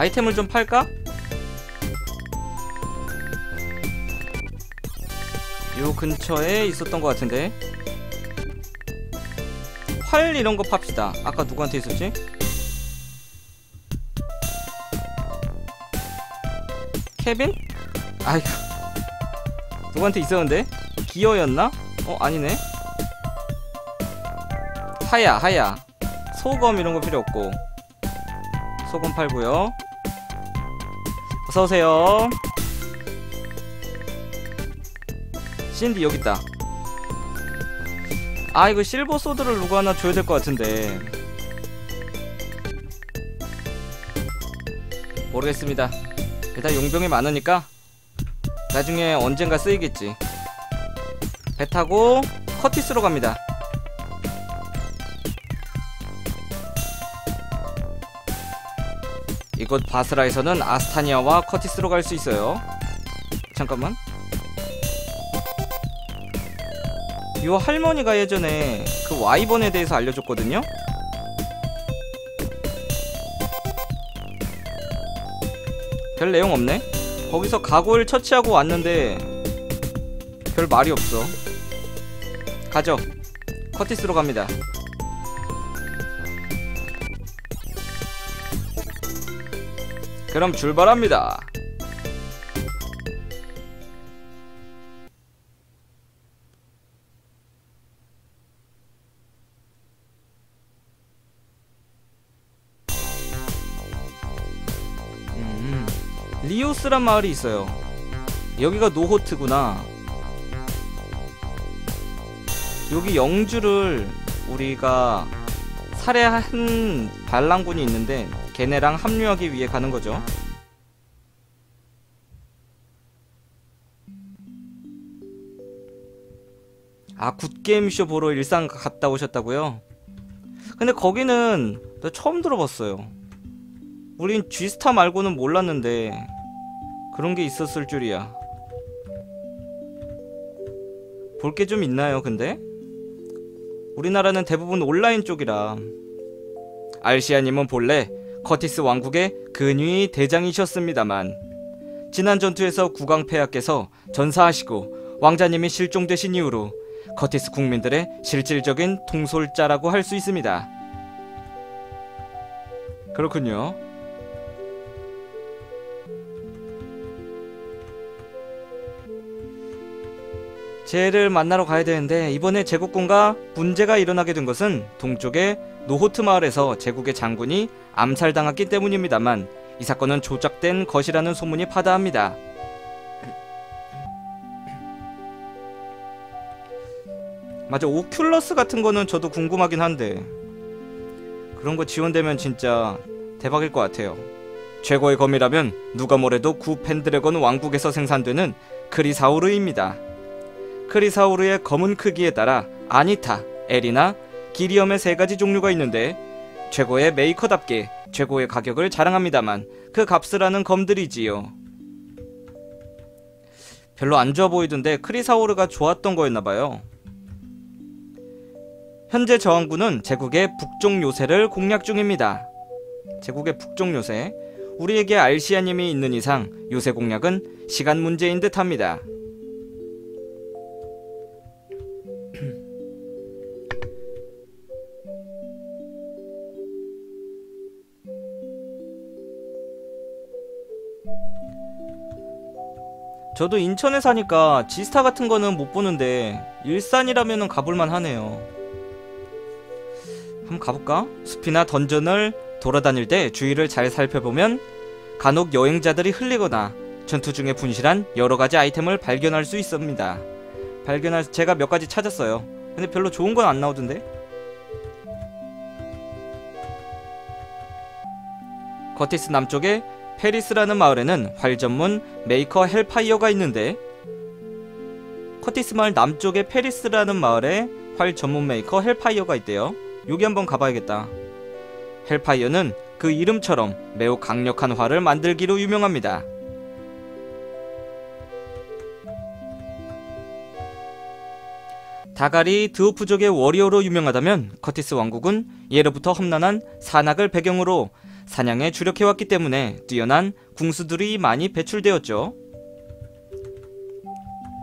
아이템을 좀 팔까? 요 근처에 있었던 것 같은데 활 이런 거 팝시다 아까 누구한테 있었지? 케빈? 아이고 누구한테 있었는데? 기어였나? 어 아니네 하야 하야 소금 이런 거 필요 없고 소금 팔고요 어서오세요. 신디 여기 있다. 아 이거 실버 소드를 누구 하나 줘야 될 것 같은데. 모르겠습니다. 일단 용병이 많으니까 나중에 언젠가 쓰이겠지. 배 타고 커티스로 갑니다 이곳 바스라에서는 아스타니아와 커티스로 갈 수 있어요. 잠깐만. 요 할머니가 예전에 그 와이번에 대해서 알려줬거든요. 별 내용 없네. 거기서 가골 처치하고 왔는데 별 말이 없어. 가죠. 커티스로 갑니다 그럼 출발합니다. 음, 리오스란 마을이 있어요. 여기가 노호트구나. 여기 영주를 우리가 살해한 반란군이 있는데 걔네랑 합류하기 위해 가는 거죠. 아 굿게임쇼 보러 일산 갔다 오셨다고요? 근데 거기는 나 처음 들어봤어요. 우린 G스타 말고는 몰랐는데 그런 게 있었을 줄이야. 볼 게 좀 있나요, 근데? 우리나라는 대부분 온라인 쪽이라 알시아님은 본래 커티스 왕국의 근위 대장이셨습니다만 지난 전투에서 국왕 폐하께서 전사하시고 왕자님이 실종되신 이후로 커티스 국민들의 실질적인 통솔자라고 할 수 있습니다. 그렇군요. 쟤를 만나러 가야 되는데 이번에 제국군과 문제가 일어나게 된 것은 동쪽의 노호트 마을에서 제국의 장군이 암살당했기 때문입니다만 이 사건은 조작된 것이라는 소문이 파다합니다. 맞아 오큘러스 같은 거는 저도 궁금하긴 한데 그런 거 지원되면 진짜 대박일 것 같아요. 최고의 검이라면 누가 뭐래도 구 펜드래건 왕국에서 생산되는 크리사우르입니다. 크리사우르의 검은 크기에 따라 아니타, 에리나, 기리엄의 세 가지 종류가 있는데 최고의 메이커답게 최고의 가격을 자랑합니다만 그 값을 하는 검들이지요. 별로 안 좋아 보이던데 크리사우르가 좋았던 거였나봐요. 현재 저항군은 제국의 북쪽 요새를 공략 중입니다. 제국의 북쪽 요새 우리에게 알시아님이 있는 이상 요새 공략은 시간 문제인 듯합니다. 저도 인천에 사니까 지스타 같은 거는 못 보는데 일산이라면 가볼만 하네요. 한번 가볼까? 숲이나 던전을 돌아다닐 때 주위를 잘 살펴보면 간혹 여행자들이 흘리거나 전투 중에 분실한 여러 가지 아이템을 발견할 수 있습니다. 발견할 제가 몇 가지 찾았어요. 근데 별로 좋은 건 안 나오던데. 거티스 남쪽에 페리스라는 마을에는 활 전문 메이커 헬파이어가 있는데 커티스 마을 남쪽에 페리스라는 마을에 활 전문 메이커 헬파이어가 있대요. 여기 한번 가봐야겠다. 헬파이어는 그 이름처럼 매우 강력한 활을 만들기로 유명합니다. 다가리 드오프족의 워리어로 유명하다면 커티스 왕국은 예로부터 험난한 산악을 배경으로 사냥에 주력해왔기 때문에 뛰어난 궁수들이 많이 배출되었죠.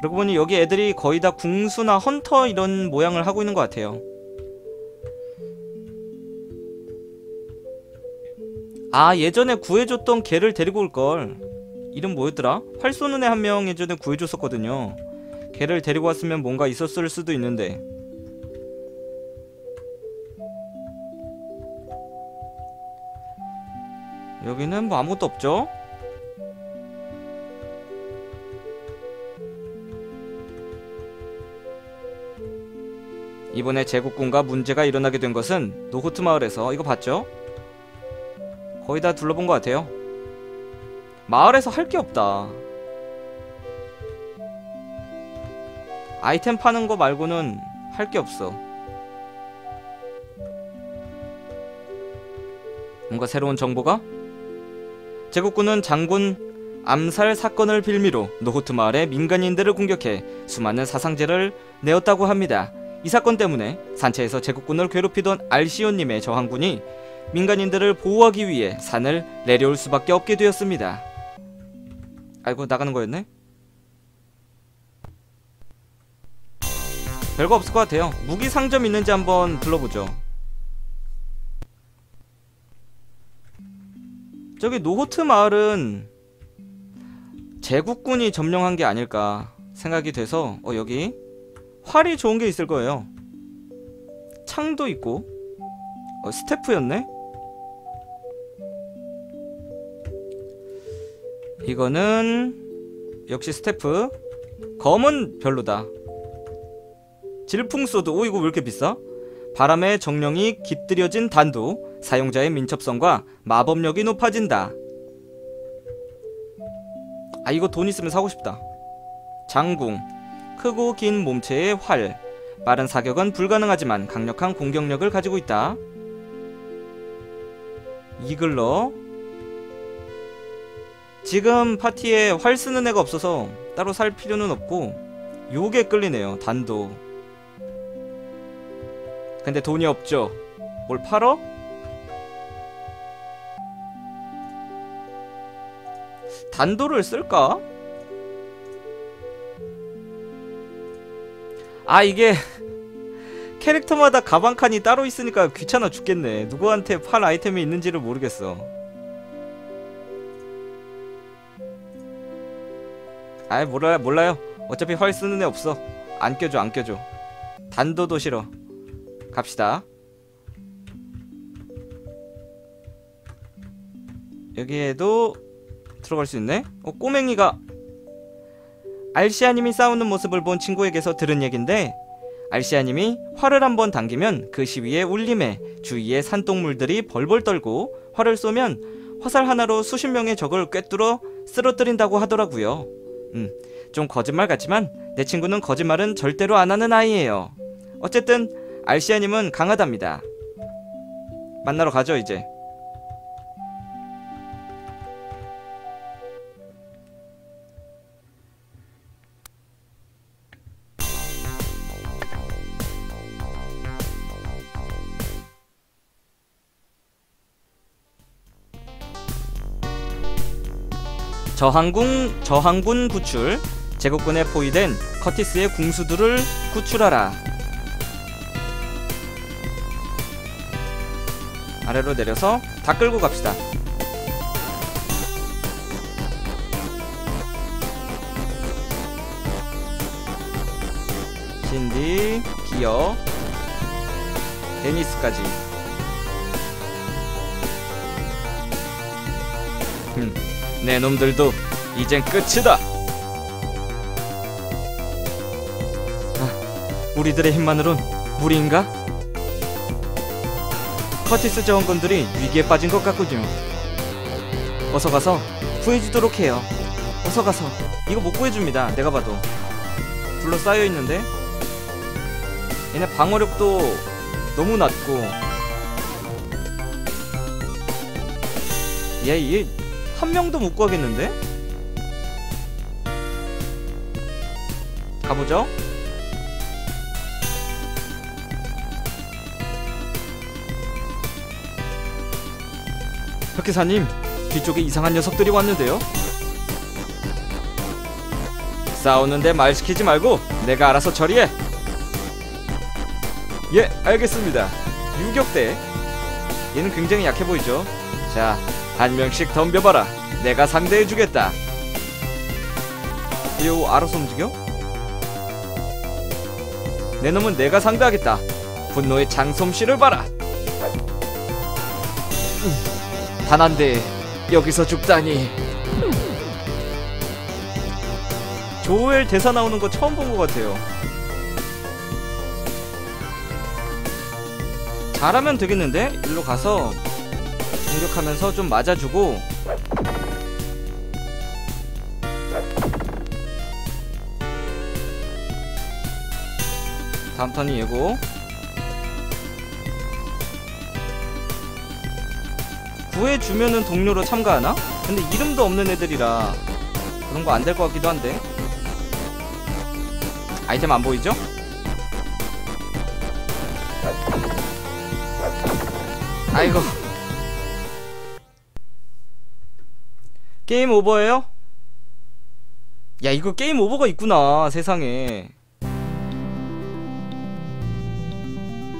그러고 보니 여기 애들이 거의 다 궁수나 헌터 이런 모양을 하고 있는 것 같아요. 아 예전에 구해줬던 개를 데리고 올걸 이름 뭐였더라? 활 쏘는 애 한 명 예전에 구해줬었거든요 걔를 데리고 왔으면 뭔가 있었을 수도 있는데 여기는 뭐 아무것도 없죠? 이번에 제국군과 문제가 일어나게 된 것은 노호트 마을에서 이거 봤죠? 거의 다 둘러본 것 같아요 마을에서 할 게 없다 아이템 파는 거 말고는 할 게 없어 뭔가 새로운 정보가? 제국군은 장군 암살 사건을 빌미로 노호트 마을의 민간인들을 공격해 수많은 사상자를 내었다고 합니다. 이 사건 때문에 산채에서 제국군을 괴롭히던 알시오님의 저항군이 민간인들을 보호하기 위해 산을 내려올 수밖에 없게 되었습니다. 아이고 나가는 거였네? 별거 없을 것 같아요. 무기 상점 있는지 한번 불러보죠. 저기 노호트 마을은 제국군이 점령한 게 아닐까 생각이 돼서 어 여기 활이 좋은 게 있을 거예요. 창도 있고 어, 스태프였네? 이거는 역시 스태프 검은 별로다 질풍소드 오 이거 왜 이렇게 비싸? 바람의 정령이 깃들여진 단도 사용자의 민첩성과 마법력이 높아진다. 아 이거 돈 있으면 사고 싶다. 장궁. 크고 긴 몸체의 활. 빠른 사격은 불가능하지만 강력한 공격력을 가지고 있다. 이글러. 지금 파티에 활 쓰는 애가 없어서 따로 살 필요는 없고 요게 끌리네요 단도. 근데 돈이 없죠. 뭘 팔어? 단도를 쓸까? 아 이게 캐릭터마다 가방 칸이 따로 있으니까 귀찮아 죽겠네. 누구한테 팔 아이템이 있는지를 모르겠어. 아이 몰라요 몰라요. 어차피 활 쓰는 애 없어. 안 껴줘 안 껴줘. 단도도 싫어. 갑시다. 여기에도 들어갈 수 있네 어 꼬맹이가 알시아님이 싸우는 모습을 본 친구에게서 들은 얘긴데 알시아님이 활을 한번 당기면 그 시위의 울림에 주위의 산동물들이 벌벌 떨고 활을 쏘면 화살 하나로 수십 명의 적을 꿰뚫어 쓰러뜨린다고 하더라고요. 음, 좀 거짓말 같지만 내 친구는 거짓말은 절대로 안 하는 아이예요. 어쨌든 알시아님은 강하답니다. 만나러 가죠 이제. 저항군 저항군 구출 제국군에 포위된 커티스의 궁수들을 구출하라. 아래로 내려서 다 끌고 갑시다. 신디, 기어, 데니스까지. 음. 내 놈들도 이젠 끝이다. 아, 우리들의 힘만으론 무리인가? 커티스 자원군들이 위기에 빠진 것 같군요. 어서 가서 구해주도록 해요. 어서 가서 이거 못 구해줍니다. 내가 봐도 둘러싸여 있는데 얘네 방어력도 너무 낮고 얘얘 한 명도 못 구하겠는데? 가보죠. 흑기사님 뒤쪽에 이상한 녀석들이 왔는데요. 싸우는데 말 시키지 말고 내가 알아서 처리해. 예 알겠습니다. 유격대. 얘는 굉장히 약해 보이죠? 자 한 명씩 덤벼봐라. 내가 상대해주겠다. 요 알아서 움직여? 내 놈은 내가 상대하겠다. 분노의 장솜씨를 봐라. 음, 단한데 여기서 죽다니. 조엘 대사 나오는 거 처음 본 것 같아요. 잘하면 되겠는데? 일로 가서 공격하면서 좀 맞아주고 다음 턴이 얘고 구해주면은 동료로 참가하나? 근데 이름도 없는 애들이라 그런 거 안 될 것 같기도 한데 아이템 안 보이죠? 아이고 게임 오버예요? 야 이거 게임 오버가 있구나 세상에.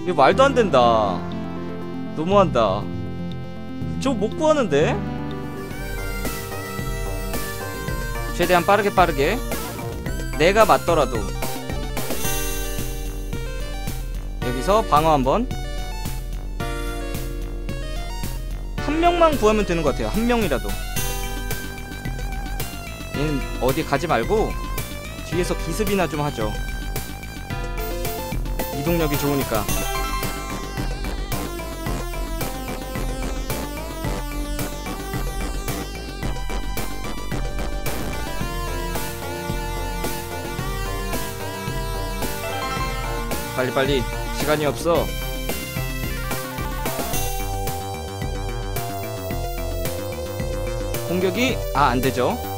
이거 말도 안 된다. 너무한다. 저거 못 구하는데? 최대한 빠르게 빠르게. 내가 맞더라도. 여기서 방어 한번. 한 명만 구하면 되는 것 같아요. 한 명이라도 얘는 어디 가지 말고 뒤에서 기습이나 좀 하죠. 이동력이 좋으니까. 빨리빨리 시간이 없어. 공격이 아 안되죠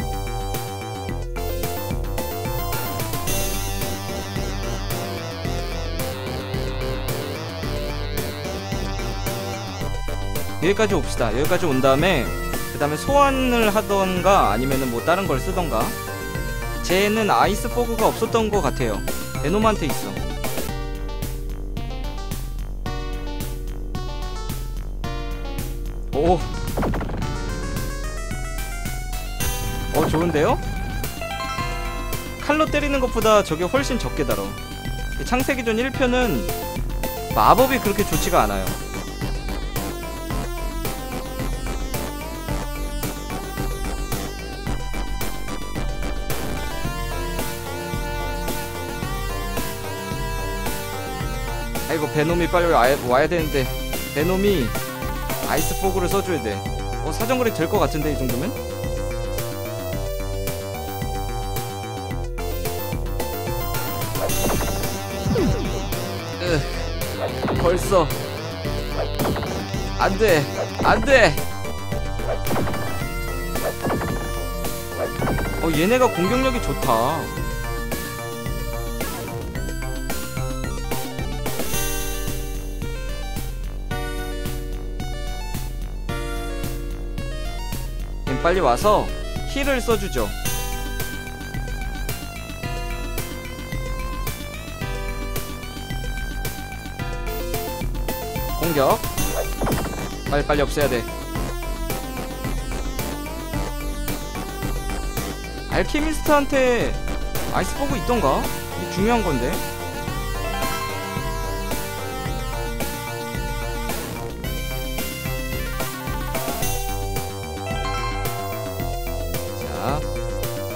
여기까지 옵시다 여기까지 온 다음에 그 다음에 소환을 하던가 아니면은 뭐 다른 걸 쓰던가 쟤는 아이스 포그가 없었던 것 같아요 베놈한테 있어 오. 어, 좋은데요? 칼로 때리는 것보다 저게 훨씬 적게 달아. 창세기전 1편은 마법이 그렇게 좋지가 않아요. 아이고 베놈이 빨리 와야, 와야 되는데 베놈이 아이스 포그를 써줘야 돼. 어 사정거리 될 것 같은데 이 정도면? 으, 벌써 안돼 안돼. 어 얘네가 공격력이 좋다. 빨리 와서 힐을 써주죠. 공격. 빨리빨리 없애야 돼. 알케미스트한테 아이스버그 있던가? 중요한 건데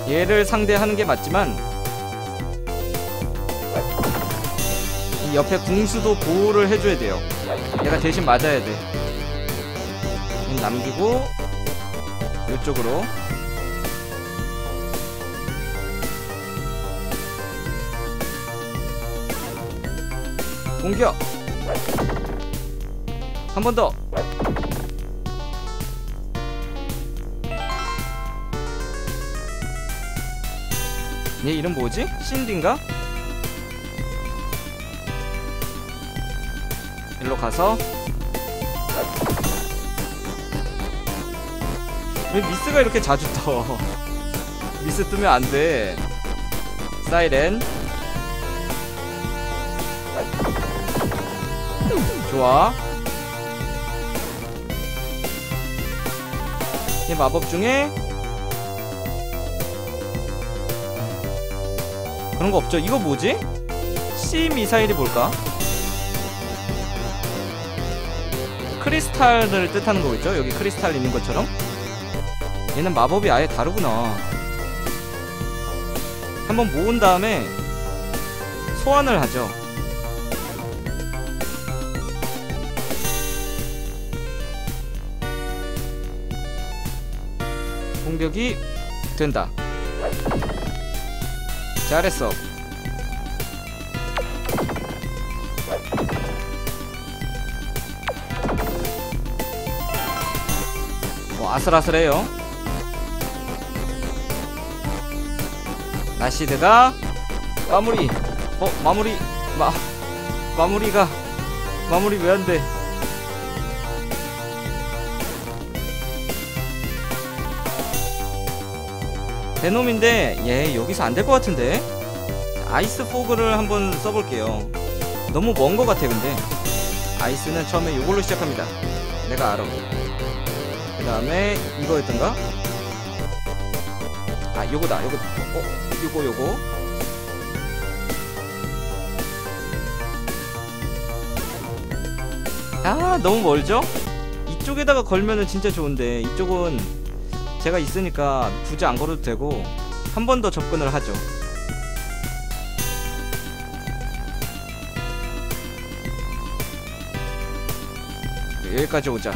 얘를 상대하는 게 맞지만 이 옆에 궁수도 보호를 해줘야 돼요. 얘가 대신 맞아야 돼. 남기고 이쪽으로. 공격! 한 번 더 얘 이름 뭐지? 신디인가? 일로 가서. 왜 미스가 이렇게 자주 떠? 미스 뜨면 안돼. 사이렌. 좋아. 이 마법 중에 그런 거 없죠 이거 뭐지? C 미사일이 뭘까? 크리스탈을 뜻하는 거겠죠? 여기 크리스탈 있는 것처럼 얘는 마법이 아예 다르구나 한번 모은 다음에 소환을 하죠 공격이 된다 잘했어. 뭐 아슬아슬해요. 나시드가 마무리. 어 마무리. 마 마무리가 마무리 왜 안돼 베놈인데 얘 여기서 안 될 것 같은데? 아이스 포그를 한번 써볼게요. 너무 먼 것 같아 근데. 아이스는 처음에 이걸로 시작합니다. 내가 알아. 그 다음에 이거였던가? 아 요거다 요거. 어, 어 요거 요거. 아 너무 멀죠? 이쪽에다가 걸면은 진짜 좋은데 이쪽은 제가 있으니까 굳이 안 걸어도 되고 한 번 더 접근을 하죠. 여기까지 오자.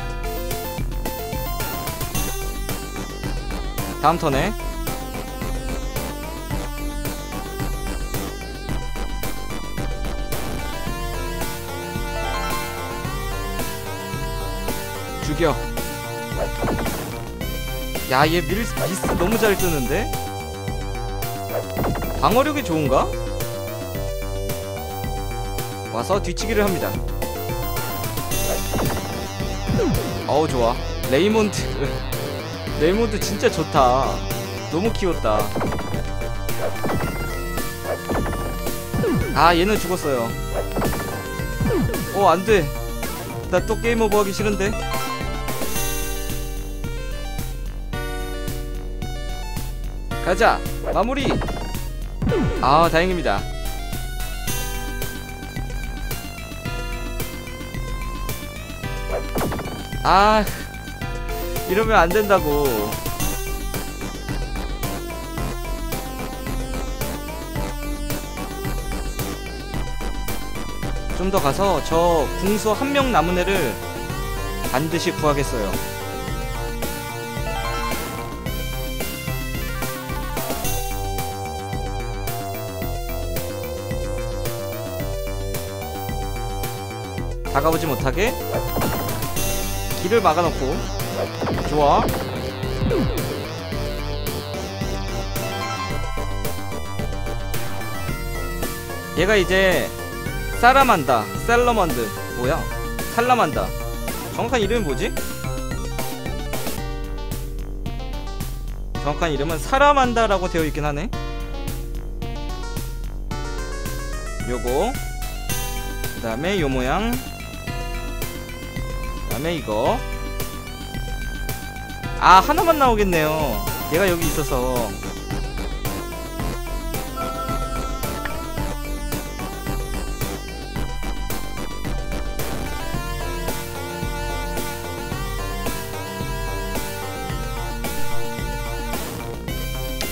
다음 턴에. 죽여 야, 얘 밀, 미스 너무 잘 뜨는데? 방어력이 좋은가? 와서 뒤치기를 합니다. 어우, 좋아. 레이몬드. 레이몬드 진짜 좋다. 너무 귀엽다. 아, 얘는 죽었어요. 어, 안 돼. 나 또 게임 오버 하기 싫은데? 가자. 마무리. 아 다행입니다. 아 이러면 안 된다고. 좀 더 가서 저 궁수 한 명 남은 애를 반드시 구하겠어요 다가오지 못하게. 길을 막아놓고. 좋아. 얘가 이제 사라만다 셀러먼드. 뭐야? 살라만다. 정확한 이름이 뭐지? 정확한 이름은 사라만다라고 되어 있긴 하네. 요거. 그 다음에 요 모양. 그 다음에 이거. 아 하나만 나오겠네요. 얘가 여기 있어서.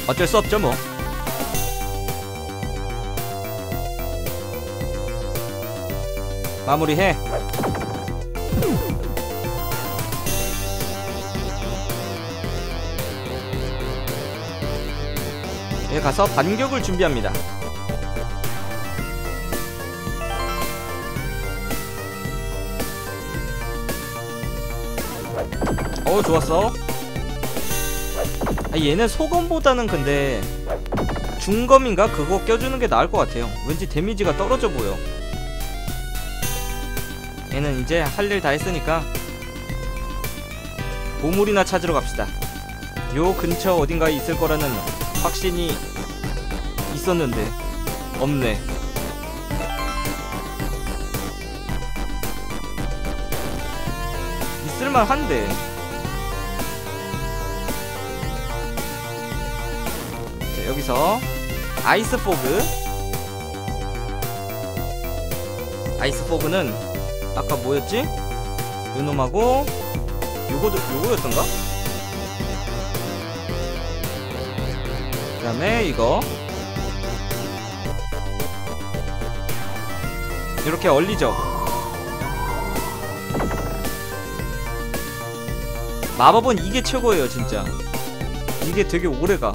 어쩔 수 없죠 뭐. 마무리해 여기 가서 반격을 준비합니다. 어 좋았어. 아, 얘는 소검보다는 근데 중검인가? 그거 껴주는 게 나을 것 같아요. 왠지 데미지가 떨어져 보여. 얘는 이제 할 일 다 했으니까 보물이나 찾으러 갑시다. 요 근처 어딘가에 있을 거라는 확신이 있었는데 없네. 있을만 한데. 자, 여기서 아이스 포그. 아이스 포그는 아까 뭐였지? 요 놈하고 요거도 요거였던가? 다음에 이거 이렇게 얼리죠. 마법은 이게 최고예요, 진짜. 이게 되게 오래가.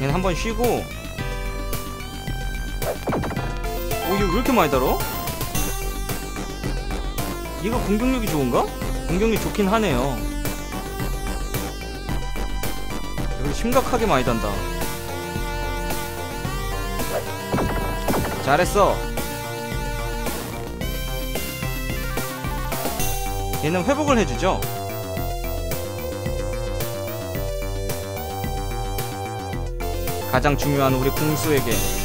얘는 한번 쉬고 오 이거 왜 이렇게 많이 달어? 이거 공격력이 좋은가? 공격력 좋긴 하네요. 이거 심각하게 많이 단다. 잘했어. 얘는 회복을 해주죠? 가장 중요한 우리 궁수에게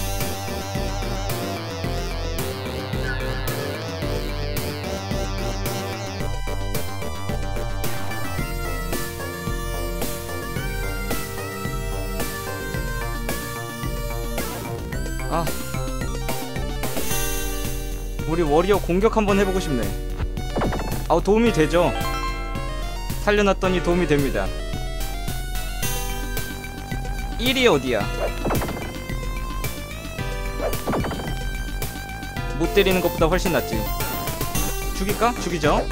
워리어 공격 한번 해보고 싶네 아우 도움이 되죠 살려놨더니 도움이 됩니다 1이 어디야? 못 때리는 것보다 훨씬 낫지. 죽일까? 죽이죠.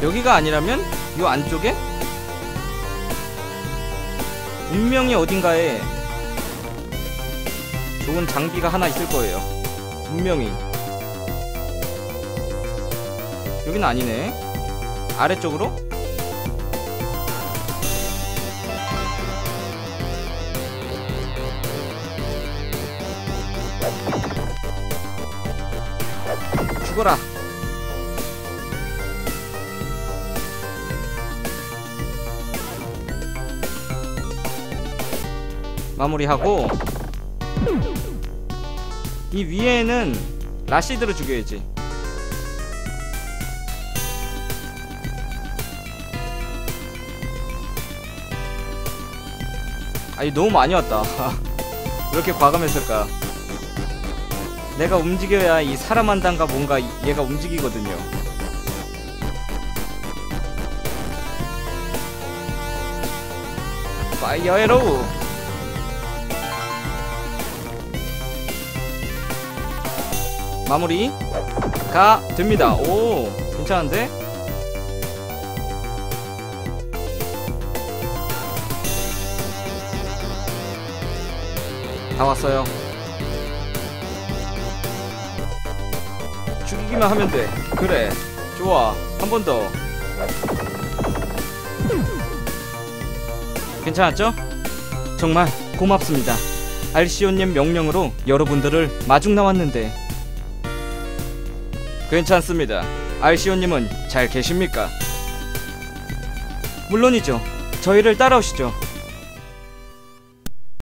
여기가 아니라면 요 안쪽에 분명히 어딘가에 좋은 장비가 하나 있을 거예요. 분명히. 여긴 아니네. 아래쪽으로? 죽어라. 마무리하고 이 위에는 라시드로 죽여야지. 아니 너무 많이 왔다. 왜 이렇게 과감했을까? 내가 움직여야 이 사람 한 단가 뭔가 이- 얘가 움직이거든요. 파이어 에로우 마무리 가 됩니다 오 괜찮은데 다 왔어요. 죽이기만 하면 돼. 그래. 좋아. 한 번 더. 괜찮았죠? 정말 고맙습니다. 알시오님 명령으로 여러분들을 마중 나왔는데. 괜찮습니다. 알시오님은 잘 계십니까? 물론이죠. 저희를 따라오시죠.